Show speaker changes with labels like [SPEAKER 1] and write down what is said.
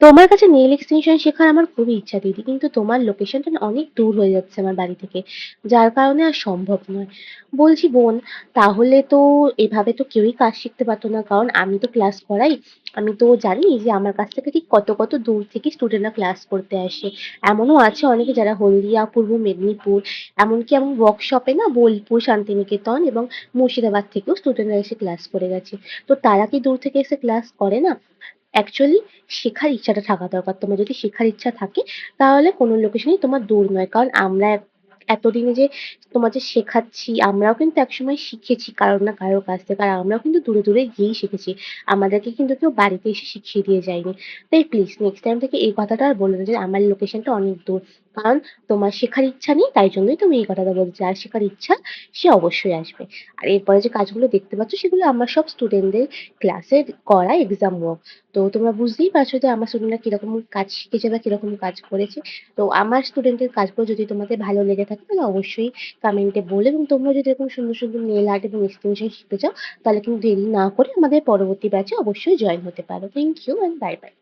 [SPEAKER 1] তোমার কাছে nail extension শেখার আমার খুবই ইচ্ছা দিদি। কিন্তু তোমার লোকেশনটা অনেক দূর হয়ে যাচ্ছে আমার বাড়ি থেকে। যার কারণে আর সম্ভব নয়। বলছি বোন তাহলে তো এভাবে তো কেউই কাজ শিখতে পারতো না। কারণ আমি তো ক্লাস করাই। আমি তো জানি যে আমার কাছ থেকে ঠিক কত, কত দূর থেকে স্টুডেন্টরা ক্লাস করতে আসে। এমনও আছে অনেকে যারা হলদিয়া, পূর্ব মেদিনীপুর এমনকি এমন ওয়ার্কশপে না বোলপুর, শান্তিনিকেতন এবং মুর্শিদাবাদ থেকেও স্টুডেন্টরা এসে ক্লাস করে গেছে। তো তারা কি দূর থেকে এসে ক্লাস করে না? অ্যাকচুয়ালি শেখার ইচ্ছাটা থাকা দরকার। তোমার যদি শেখার ইচ্ছা থাকে, তাহলে কোনো লোকেশনই তোমার দূর নয়। কারণ আমরা এতদিনে যে তোমার যে শেখাচ্ছি আমরাও কিন্তু একসময় শিখেছি কারও না কারও কাছ থেকে। আর আমরাও কিন্তু দূরে, দূরে গিয়েই শিখেছি। আমাদেরকে কিন্তু কেউ বাড়িতে এসে শিখিয়ে দিয়ে যায়নি। তাই প্লিজ নেক্সট টাইম থেকে এই কথাটা আর বলবে না যে আমার লোকেশনটা অনেক দূর। কারণ তোমার শেখার ইচ্ছা নেই তাই জন্যই তুমি এই কথাটা বলছো। যার শেখার ইচ্ছা সে অবশ্যই আসবে। আর এরপরে যে কাজগুলো দেখতে পাচ্ছ সেগুলো আমার সব স্টুডেন্টদের ক্লাসের করা এক্সাম ওয়ার্ক। তো তোমরা বুঝতেই পারছ যে আমার স্টুডেন্টরা কীরকম কাজ শিখেছে বা কীরকম কাজ করেছে। তো আমার স্টুডেন্টের কাজগুলো যদি তোমাদের ভালো লেগে থাকে তাহলে অবশ্যই কমেন্টে বলে এবং তোমরা যদি এরকম সুন্দর, সুন্দর নেল আর্ট এবং এক্সটেনশন শিখতে চাও তাহলে কিন্তু দেরি না করে আমাদের পরবর্তী ব্যাচে অবশ্যই জয়েন হতে পারো। Thank you and bye, bye.